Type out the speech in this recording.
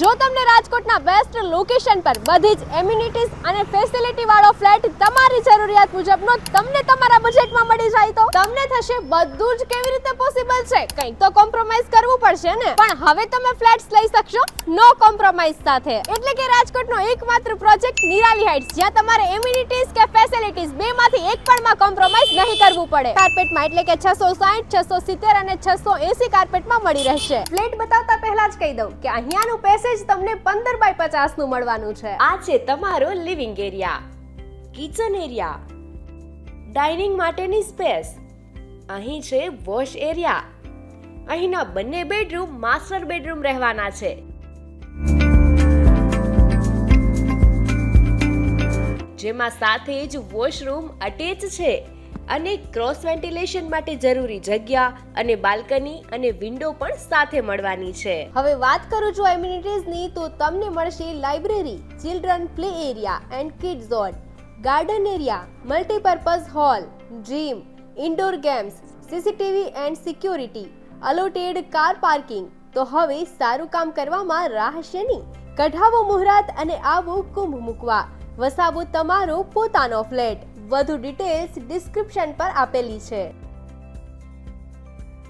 જો તમને રાજકોટના બેસ્ટ લોકેશન પર બધી જ એમ્યુનિટીઝ અને ફેસિલિટી વાળો ફ્લેટ તમારી જરૂરિયાત મુજબનો તમને તમારા બજેટમાં મળી જાય તો તમને થશે બધું જ કેવી રીતે પોસિબલ છે? કંઈક તો કોમ્પ્રોમાઇઝ કરવું પડશે ને? પણ હવે તમે ફ્લેટ્સ લઈ શકશો નો કોમ્પ્રોમાઇઝ સાથે. એટલે કે રાજકોટનો એકમાત્ર પ્રોજેક્ટ નિરાલી હાઇટ્સ જ્યાં તમારે એમ્યુનિટીઝ કે ફેસિલિટીઝ બેમાંથી એક પણ માં કોમ્પ્રોમાઇઝ નહીં કરવું પડે. કાર્પેટમાં એટલે કે 660 670 અને 680 કાર્પેટમાં મળી રહેશે. ફ્લેટ બતાવતા પહેલા જ કહી દઉં કે અહીંયાનું પેસેજ તમને 15 બાય 50 નું મળવાનું છે. આ છે તમારો living area kitchen area. Dining માટેની સ્પેસ. અહીં છે વોશ એરિયા. અહીંના બંને બેડરૂમ માસ્ટર બેડરૂમ રહેવાના છે. જેમાં સાથે જ વોશરૂમ અટેચ છે અને ક્રોસ વેન્ટિલેશન માટે જરૂરી જગ્યા અને બાલ્કની અને વિન્ડો પણ સાથે મળવાની છે. હવે વાત કરું છું એમ્યુનિટીઝની તો તમને મળશે library children play area and kid zone garden area, multipurpose hall gym indoor games CCTV and security allotted car parking તો હવે સારું કામ કરવામાં રાહ શેની કઢાવો મુહૂર્ત અને આવો કુંભ મૂકવા. વસાવો તમારો પોતાનો ફ્લેટ. વધુ ડિટેલ્સ ડિસ્ક્રિપ્શન પર આપેલી છે.